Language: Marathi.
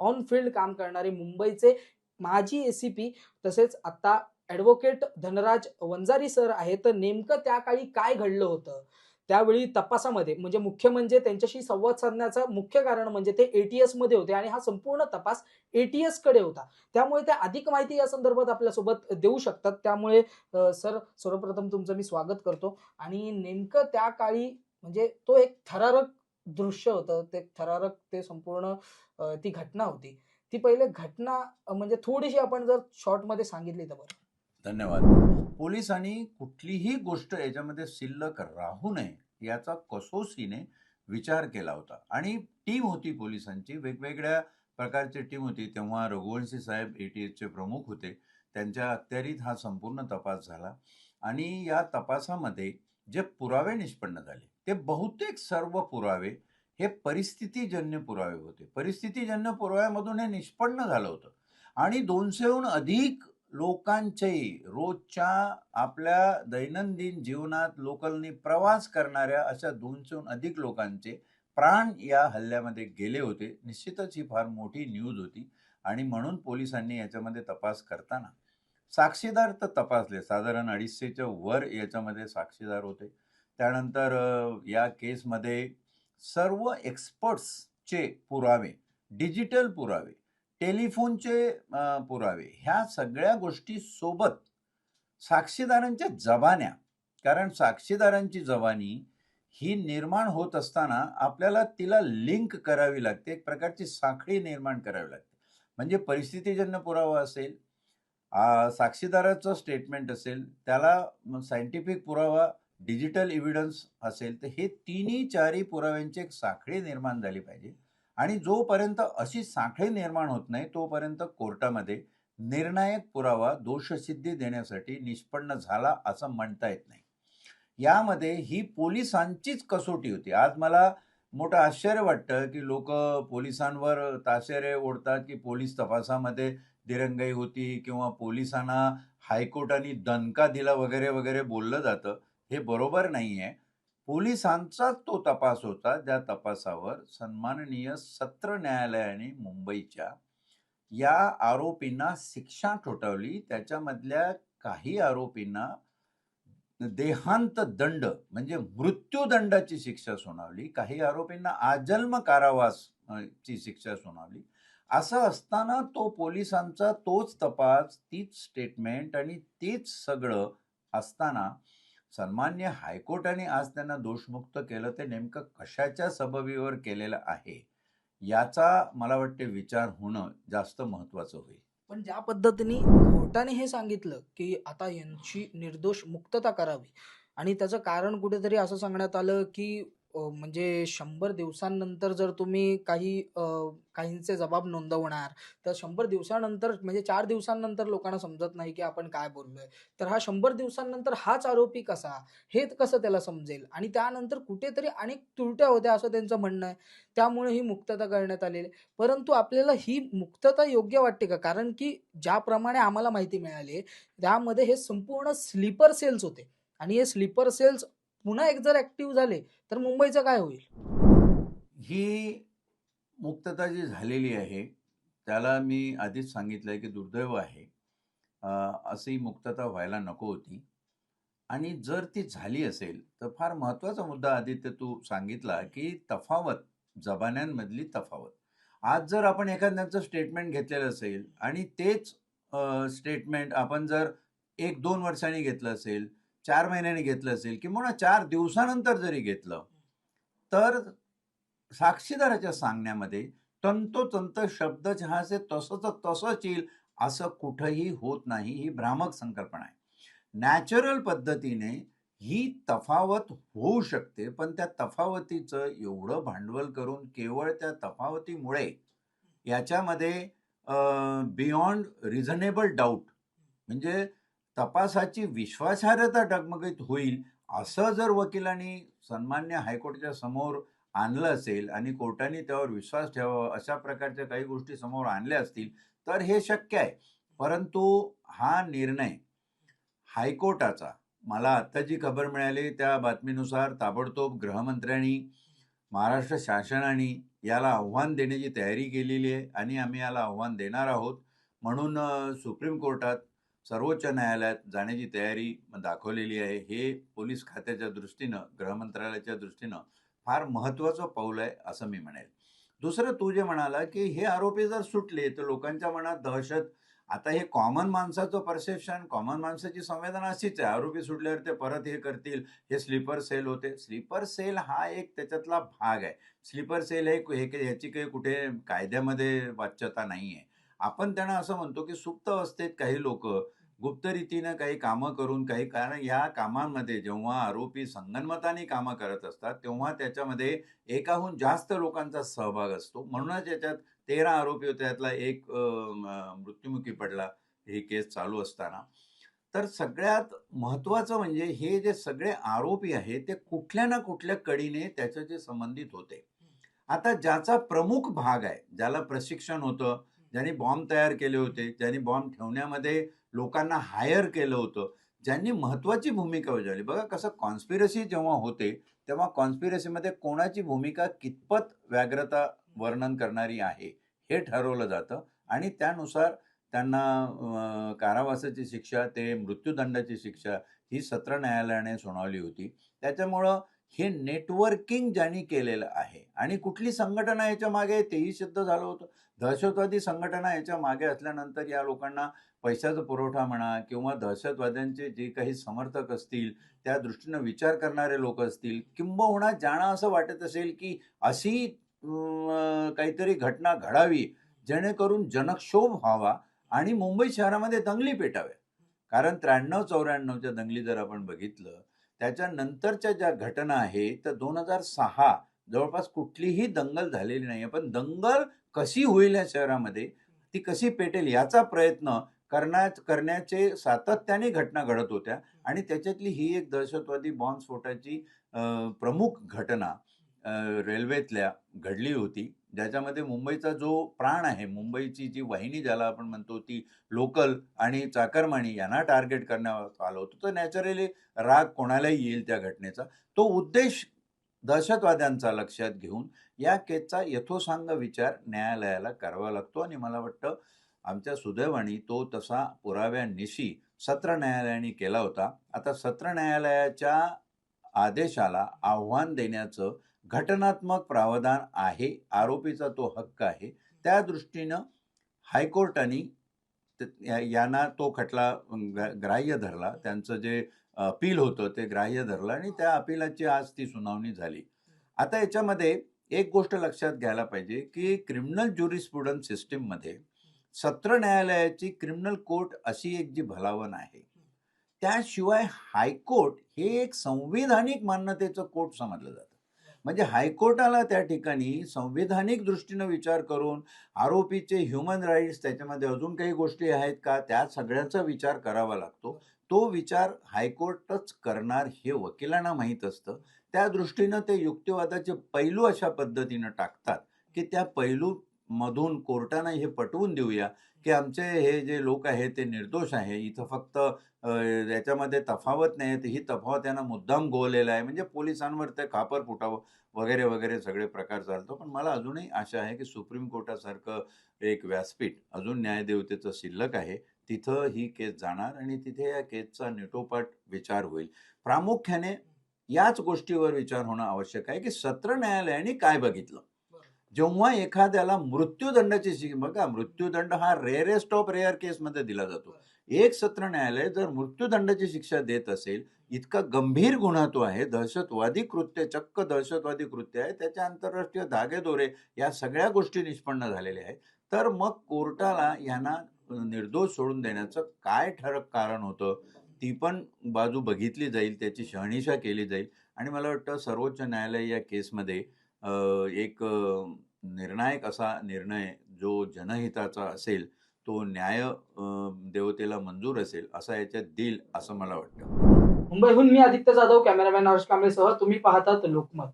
ऑन फील्ड काम करणारे मुंबईचे माजी एसीपी तसेच आता ॲडव्होकेट धनराज वंजारी सर आहेत. तर नेमकं त्या काळी काय घडलं होतं? त्यावेळी तपासामध्ये म्हणजे मुख्य म्हणजे त्यांच्याशी संवाद साधण्याचं मुख्य कारण म्हणजे ते एटीएसमध्ये होते आणि हा संपूर्ण तपास एटीएसकडे होता. त्यामुळे ते अधिक माहिती या संदर्भात आपल्यासोबत देऊ शकतात. त्यामुळे सर सर्वप्रथम तुमचं मी स्वागत करतो. आणि नेमकं त्या काळी म्हणजे तो एक थरारक दृश्य होतं ते थरारक ते संपूर्ण ती घटना होती. ती पहिले घटना म्हणजे थोडीशी आपण जर शॉर्टमध्ये सांगितली तर बरं. धन्यवाद. पोलिसांनी कुठलीही गोष्ट याच्यामध्ये शिल्लक राहू नये याचा कसोशीने विचार केला होता. आणि टीम होती पोलिसांची वेगवेगळ्या प्रकारची टीम होती. तेव्हा रघुवंशी साहेब ए टी एसचे प्रमुख होते. त्यांच्या अखत्यारीत हा संपूर्ण तपास झाला. आणि या तपासामध्ये जे पुरावे निष्पन्न झाले हे बहुतेक सर्व पुरावे हे परिस्थितीजन्य पुरावे होते. परिस्थितीजन्य पुराव्यामधून हे निष्पन्न झालं होतं. आणि दोनशेहून अधिक लोकांचे रोजच्या आपल्या दैनंदिन जीवनात लोकलनी प्रवास करणाऱ्या अशा दोनशेहून अधिक लोकांचे प्राण या हल्ल्यामध्ये गेले होते. निश्चितच ही फार मोठी न्यूज होती. आणि म्हणून पोलिसांनी याच्यामध्ये तपास करताना साक्षीदार तर तपासले. साधारण अडीचशेच्या वर याच्यामध्ये साक्षीदार होते. त्यानंतर या केसमध्ये सर्व एक्सपर्ट्सचे पुरावे डिजिटल पुरावे टेलिफोनचे पुरावे ह्या सगळ्या गोष्टी सोबत साक्षीदारांच्या जबान्या कारण साक्षीदारांची जबानी ही निर्माण होत असताना आपल्याला तिला लिंक करावी लागते एक प्रकारची साखळी निर्माण करावी लागते. म्हणजे परिस्थितीजन्य पुरावा असेल साक्षीदाराचं स्टेटमेंट असेल त्याला सायंटिफिक पुरावा डिजिटल एव्हिडन्स असेल तर हे तिन्ही चारी पुराव्यांची एक साखळी निर्माण झाली पाहिजे. आणि जोपर्यंत अशी साखळी निर्माण होत नाही तोपर्यंत कोर्टामध्ये निर्णायक पुरावा दोषसिद्धी देण्यासाठी निष्पन्न झाला असं म्हणता येत नाही. यामध्ये ही पोलिसांचीच कसोटी होती. आज मला मोठं आश्चर्य वाटतं की लोक पोलिसांवर ताशेरे ओढतात की पोलीस तपासामध्ये दिरंगाई होती किंवा पोलिसांना हायकोर्टाने दणका दिला वगैरे वगैरे बोललं जातं. हे बरोबर नाही आहे पोलिसांचा तो तपास होता ज्या तपासावर सन्माननीय सत्र न्यायालयाने मुंबईच्या या आरोपींना शिक्षा ठोठावली. त्याच्यामधल्या काही आरोपींना देहांत दंड म्हणजे मृत्यूदंडाची शिक्षा सुनावली. काही आरोपींना आजन्म कारावास ची शिक्षा सुनावली. असं असताना तो पोलिसांचा तोच तपास तीच स्टेटमेंट आणि तेच सगळं असताना सन्मान्य हायकोर्टाने आज त्यांना दोषमुक्त केलं ते नेमकं कशाच्या सबबीवर केलेलं आहे याचा मला वाटते विचार होणं जास्त महत्वाचं होईल. पण ज्या पद्धतीने कोर्टाने हे सांगितलं की आता यांची निर्दोष मुक्तता करावी आणि त्याचं कारण कुठेतरी असं सांगण्यात आलं की म्हणजे शंभर दिवसांनंतर जर तुम्ही काही काहींचे जबाब नोंदवणार तर शंभर दिवसानंतर म्हणजे चार दिवसांनंतर लोकांना समजत नाही की आपण काय बोललोय. तर हा शंभर दिवसांनंतर हाच आरोपी कसा हे कसं त्याला समजेल? आणि त्यानंतर कुठेतरी अनेक तुरट्या होत्या असं त्यांचं म्हणणं आहे. त्यामुळे ही मुक्तता करण्यात आलेली आहे. परंतु आपल्याला ही मुक्तता योग्य वाटते का? कारण की ज्याप्रमाणे आम्हाला माहिती मिळाली त्यामध्ये हे संपूर्ण स्लीपर सेल्स होते. आणि हे स्लीपर सेल्स पुन्हा एक जर ऍक्टिव्ह झाले तर मुंबईचं काय होईल? ही मुक्तता जी झालेली आहे त्याला मी आधीच सांगितलंय की दुर्दैव आहे. अशी मुक्तता व्हायला नको होती. आणि जर ती झाली असेल तर फार महत्त्वाचा मुद्दा आदित्य तू सांगितला की तफावत जबान्यांमधली तफावत. आज जर आपण एखाद्याचं स्टेटमेंट घेतलेलं असेल आणि तेच स्टेटमेंट आपण जर एक दोन वर्षांनी घेतलं असेल चार महिन्यांनी घेतलं असेल किंवा चार दिवसानंतर जरी घेतलं तर साक्षीदाराच्या सांगण्यामध्ये तंतोतंत शब्द जहासे तसंच तसंच येईल असं कुठंही होत नाही ही भ्रामक संकल्पना आहे. नॅचरल पद्धतीने ही तफावत होऊ शकते पण त्या तफावतीचं एवढं भांडवल करून केवळ त्या तफावतीमुळे याच्यामध्ये बियॉन्ड रिझनेबल डाऊट म्हणजे तपासाची विश्वासार्हता डगमगीत होईल असं जर वकिलांनी सन्मान्य हायकोर्टाच्या समोर आणलं असेल आणि कोर्टाने त्यावर विश्वास ठेवावा अशा प्रकारच्या काही गोष्टी समोर आणल्या असतील तर हे शक्य आहे. परंतु हा निर्णय हायकोर्टाचा मला आत्ता जी खबर मिळाली त्या बातमीनुसार ताबडतोब गृहमंत्र्यांनी महाराष्ट्र शासनाने याला आव्हान देण्याची तयारी केलेली आहे आणि आम्ही याला आव्हान देणार आहोत. म्हणून सुप्रीम कोर्टात सर्वोच्च न्यायालयात जाण्याची तयारी दाखवलेली आहे. हे पोलीस खात्याच्या दृष्टीनं गृहमंत्रालयाच्या दृष्टीनं फार महत्त्वाचं पाऊल आहे असं मी म्हणेल. दुसरं तू जे म्हणाला की हे आरोपी जर सुटले तर लोकांच्या मनात दहशत आता हे कॉमन माणसाचं परसेप्शन कॉमन माणसाची संवेदना अशीच आहे. आरोपी सुटल्यावर ते परत हे करतील. हे स्लीपर सेल होते. स्लीपर सेल हा एक त्याच्यातला भाग आहे. स्लीपर सेल हे हे काही कुठे कायद्यामध्ये वाच्यता नाही आहे आपण त्यांना असं म्हणतो की सुप्त अवस्थेत काही लोक गुप्तरीतीनं काही कामं करून काही कारण या कामांमध्ये जेव्हा आरोपी संगनमताने कामं करत असतात तेव्हा त्याच्यामध्ये एकाहून जास्त लोकांचा सहभाग असतो. म्हणूनच याच्यात तेरा आरोपी होते त्यातला एक मृत्युमुखी पडला ही केस चालू असताना. तर सगळ्यात महत्त्वाचं म्हणजे हे जे सगळे आरोपी आहेत ते कुठल्या ना कुठल्या कडीने त्याच्याशी संबंधित होते. आता ज्याचा प्रमुख भाग आहे ज्याला प्रशिक्षण होतं ज्यांनी बॉम्ब तयार केले होते ज्यांनी बॉम्ब ठेवण्यामध्ये लोकांना हायर केलं होतं ज्यांनी महत्त्वाची भूमिका बजावली. बघा कसं कॉन्स्पिरसी जेव्हा होते तेव्हा कॉन्स्पिरसीमध्ये कोणाची भूमिका कितपत व्याग्रता वर्णन करणारी आहे हे ठरवलं जातं. आणि त्यानुसार त्यांना कारावासाची शिक्षा ते मृत्यूदंडाची शिक्षा ही सत्र न्यायालयाने सुनावली होती. त्याच्यामुळं हे नेटवर्किंग ज्यांनी केलेलं आहे. आणि कुठली संघटना याच्या मागे तेही सिद्ध झालं होतं. दहशतवादी संघटना याच्या मागे असल्यानंतर या लोकांना पैशाचा पुरवठा म्हणा किंवा दहशतवाद्यांचे जे काही समर्थक असतील त्या दृष्टीनं विचार करणारे लोक असतील किंबहुना ज्यांना असं वाटत असेल की अशी काहीतरी घटना घडावी जेणेकरून जनक्षोभ व्हावा आणि मुंबई शहरामध्ये दंगली पेटाव्या. कारण त्र्याण्णव चौऱ्याण्णवच्या दंगली जर आपण बघितलं त्याच्यानंतरच्या ज्या घटना आहेत तर दोन हजार सहा जवळपास कुठलीही दंगल झालेली नाही आहे पण दंगल कशी होईल या शहरामध्ये ती कशी पेटेल याचा प्रयत्न करण्या करण्याचे सातत्याने घटना घडत होत्या. आणि त्याच्यातली ही एक दहशतवादी बॉम्ब स्फोटाची प्रमुख घटना रेल्वेतल्या घडली होती. ज्याच्यामध्ये मुंबईचा जो प्राण आहे मुंबईची जी वाहिनी ज्याला आपण म्हणतो ती लोकल आणि चाकरमाणी यांना टार्गेट करण्यात आलं होतं. तर नॅचरली राग कोणालाही येईल त्या घटनेचा. तो उद्देश दहशतवाद्यांचा लक्षात घेऊन या केसचा यथोसांग विचार न्यायालयाला करावा लागतो आणि मला वाटतं आमच्या सुदैवाने तो तसा पुराव्यानिशी सत्र न्यायालयाने केला होता. आता सत्र न्यायालयाच्या आदेशाला आव्हान देण्याचं घटनात्मक प्रावधान आहे आरोपीचा तो हक्क आहे. त्या दृष्टीनं हायकोर्टाने यांना तो खटला ग्राह्य धरला. त्यांचं जे अपील होतं ते ग्राह्य धरलं आणि त्या अपिलाची आज ती सुनावणी झाली. आता याच्यामध्ये एक गोष्ट लक्षात घ्यायला पाहिजे की क्रिमिनल ज्युरिस्प्रुडन्स सिस्टीममध्ये सत्र न्यायालयाची क्रिमिनल कोर्ट अशी एक जी भलावण आहे त्याशिवाय हायकोर्ट हे एक संविधानिक मान्यतेचं कोर्ट समजलं जातं. म्हणजे हायकोर्टाला त्या ठिकाणी संविधानिक दृष्टीनं विचार करून आरोपीचे ह्युमन राईट्स त्याच्यामध्ये अजून काही गोष्टी आहेत का? त्या सगळ्याचा विचार करावा लागतो. तो विचार हायकोर्टच करणार हे वकिलांना माहीत असतं. त्या दृष्टीनं ते युक्तिवादाचे पैलू अशा पद्धतीनं टाकतात की त्या पैलू मधून कोर्टानं हे पटवून देऊया. की आमचे हे जे लोक आहेत ते निर्दोष आहे. इथं फक्त याच्यामध्ये तफावत नाही आहे. ही तफावत यांना मुद्दाम गोवलेला आहे. म्हणजे पोलिसांवर ते खापर फुटावं वगैरे वगैरे सगळे प्रकार चालतो. पण मला अजूनही आशा आहे की सुप्रीम कोर्टासारखं एक व्यासपीठ अजून न्यायदेवतेचं शिल्लक आहे. तिथं ही केस जाणार आणि तिथे या केसचा निटोपाट विचार होईल. प्रामुख्याने याच गोष्टीवर विचार होणं आवश्यक आहे की सत्र न्यायालयाने काय बघितलं? जेव्हा एखाद्याला मृत्यूदंडाची शिक्षा बघा मृत्यूदंड हा रेअरेस्ट ऑफ रेअर केसमध्ये दिला जातो. एक सत्र न्यायालय जर मृत्यूदंडाची शिक्षा देत असेल इतका गंभीर गुन्हा तो आहे दहशतवादी कृत्य चक्क दहशतवादी कृत्य आहे त्याच्या आंतरराष्ट्रीय धागेदोरे या सगळ्या गोष्टी निष्पन्न झालेल्या आहेत. तर मग कोर्टाला यांना निर्दोष सोडून देण्याचं काय ठरक कारण होतं ती पण बाजू बघितली जाईल त्याची शहानिशा केली जाईल. आणि मला वाटतं सर्वोच्च न्यायालय या केसमध्ये एक निर्णायक असा निर्णय जो जनहिताचा असेल तो न्याय देवतेला मंजूर असेल असा याच्यात देईल असं मला वाटतं. मुंबईहून मी आदित्य जाधव कॅमेरामॅन हर्ष कांबळेसह तुम्ही पाहतात लोकमत.